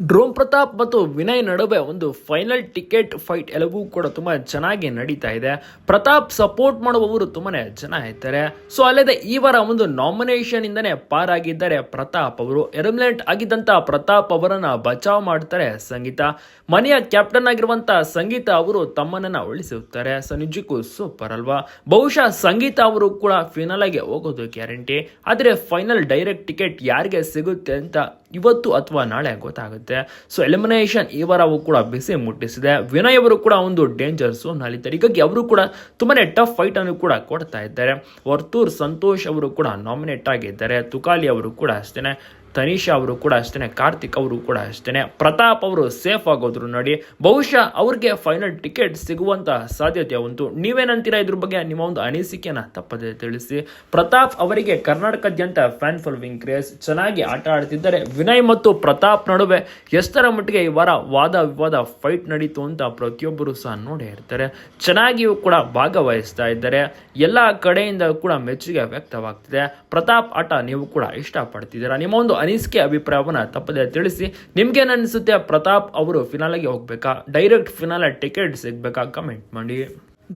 Drone Pratap ಮತ್ತು ವಿನಯ್ ನಡುವೆ ಒಂದು ಫೈನಲ್ ಟಿಕೆಟ್ ಫೈಟ್ ಎಲ್ಲವೂ ಕೂಡ ತುಂಬಾ ಚೆನ್ನಾಗಿ ನಡೀತಾ ಇದೆ. ಪ್ರತಾಪ್ ಸಪೋರ್ಟ್ ಮಾಡುವವರು ತುಂಬಾನೇ ಜನ ಇದ್ದಾರೆ. ಸೊ ಅಲ್ಲದೆ ಈ ವಾರ ಒಂದು ನಾಮಿನೇಷನ್ ಇಂದನೇ ಪಾರಾಗಿದ್ದಾರೆ ಪ್ರತಾಪ್ ಅವರು. ಎಲಿಮಿನೇಟ್ ಆಗಿದ್ದಂತ ಪ್ರತಾಪ್ ಅವರನ್ನ ಬಚಾವ್ ಮಾಡ್ತಾರೆ ಸಂಗೀತ. ಮನೆಯ ಕ್ಯಾಪ್ಟನ್ ಆಗಿರುವಂತ ಸಂಗೀತ ಅವರು ತಮ್ಮನನ್ನ ಉಳಿಸುತ್ತಾರೆ. ಸೊ ನಿಜಕ್ಕೂ ಸೂಪರ್ ಅಲ್ವಾ? ಬಹುಶಃ ಸಂಗೀತ ಅವರು ಕೂಡ ಫಿನಲ್ ಆಗಿ ಹೋಗೋದು ಗ್ಯಾರಂಟಿ ಆದರೆ ಫೈನಲ್ ಡೈರೆಕ್ಟ್ ಟಿಕೆಟ್ ಯಾರಿಗೆ ಸಿಗುತ್ತೆ ಅಂತ ಇವತ್ತು ಅಥವಾ ನಾಳೆ ಗೊತ್ತಾಗುತ್ತೆ. ಸೊ ಎಲಿಮಿನೇಷನ್ ಇವರವು ವಾರವೂ ಕೂಡ ಬಿಸಿ ಮುಟ್ಟಿಸಿದೆ. ವಿನಯ್ ಅವರು ಕೂಡ ಒಂದು ಡೇಂಜರ್ ಝೋನ್ ಅಲ್ಲಿದ್ದಾರೆ ಹೀಗಾಗಿ ಅವರು ಕೂಡ ತುಂಬಾನೇ ಟಫ್ ಫೈಟ್ ಅನ್ನು ಕೂಡ ಕೊಡ್ತಾ ಇದ್ದಾರೆ. ವರ್ತೂರ್ ಸಂತೋಷ್ ಅವರು ಕೂಡ ನಾಮಿನೇಟ್ ಆಗಿದ್ದಾರೆ. ತುಕಾಲಿ ಅವರು ಕೂಡ ಅಷ್ಟೇನೆ. ತನಿಷಾ ಅವರು ಕೂಡ ಅಷ್ಟೇ ಕಾರ್ತಿಕ್ ಅವರು ಕೂಡ ಅಷ್ಟೇ ಪ್ರತಾಪ್ ಅವರು ಸೇಫ್ ಆಗೋದ್ರು ನೋಡಿ. ಬಹುಶಃ ಅವ್ರಿಗೆ ಫೈನಲ್ ಟಿಕೆಟ್ ಸಿಗುವಂತಹ ಸಾಧ್ಯತೆ ಉಂಟು. ನೀವೇನಂತೀರಾ ಇದ್ರ ಬಗ್ಗೆ? ನಿಮ್ಮ ಒಂದು ಅನಿಸಿಕೆನ ತಪ್ಪದೆ ತಿಳಿಸಿ. ಪ್ರತಾಪ್ ಅವರಿಗೆ ಕರ್ನಾಟಕದಾದ್ಯಂತ ಫ್ಯಾನ್ ಫಾಲೋವಿಂಗ್ ಕ್ರೇಸ್ ಚೆನ್ನಾಗಿ ಆಟ ಆಡ್ತಿದ್ದಾರೆ. ವಿನಯ್ ಮತ್ತು ಪ್ರತಾಪ್ ನಡುವೆ ಎಷ್ಟರ ಮಟ್ಟಿಗೆ ಈ ವಾರ ವಾದ ವಿವಾದ ಫೈಟ್ ನಡೀತು ಅಂತ ಪ್ರತಿಯೊಬ್ಬರು ಸಹ ನೋಡೇ ಇರ್ತಾರೆ. ಚೆನ್ನಾಗಿಯೂ ಕೂಡ ಭಾಗವಹಿಸ್ತಾ ಇದ್ದಾರೆ. ಎಲ್ಲ ಕಡೆಯಿಂದ ಕೂಡ ಮೆಚ್ಚುಗೆ ವ್ಯಕ್ತವಾಗ್ತಿದೆ. ಪ್ರತಾಪ್ ಆಟ ನೀವು ಕೂಡ ಇಷ್ಟಪಡ್ತಿದ್ದೀರಾ? ನಿಮ್ಮ ಒಂದು ಅನಿಸಿಕೆ ಅಭಿಪ್ರಾಯವನ್ನು ತಪ್ಪದೆ ತಿಳಿಸಿ ನಿಮ್ಗೇನು ಅನಿಸುತ್ತೆ ಪ್ರತಾಪ್ ಅವರು ಫಿನಾಲಾಗಿ ಹೋಗ್ಬೇಕಾ? ಡೈರೆಕ್ಟ್ ಫಿನಾಲ ಟಿಕೆಟ್ ಸಿಗ್ಬೇಕಾ? ಕಮೆಂಟ್ ಮಾಡಿ.